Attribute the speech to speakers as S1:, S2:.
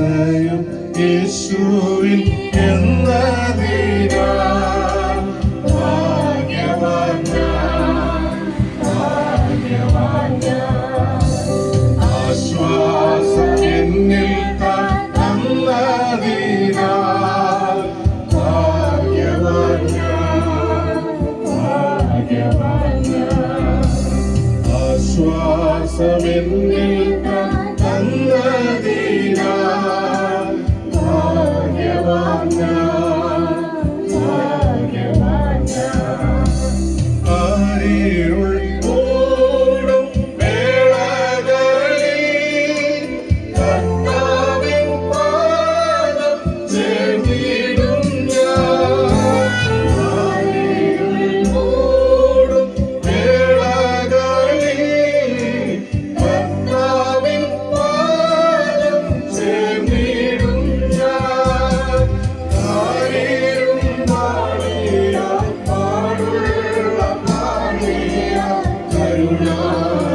S1: ആശ്രയം യേശുവിൽ എന്നതിനാൽ ഭാഗ്യവാൻ Oh.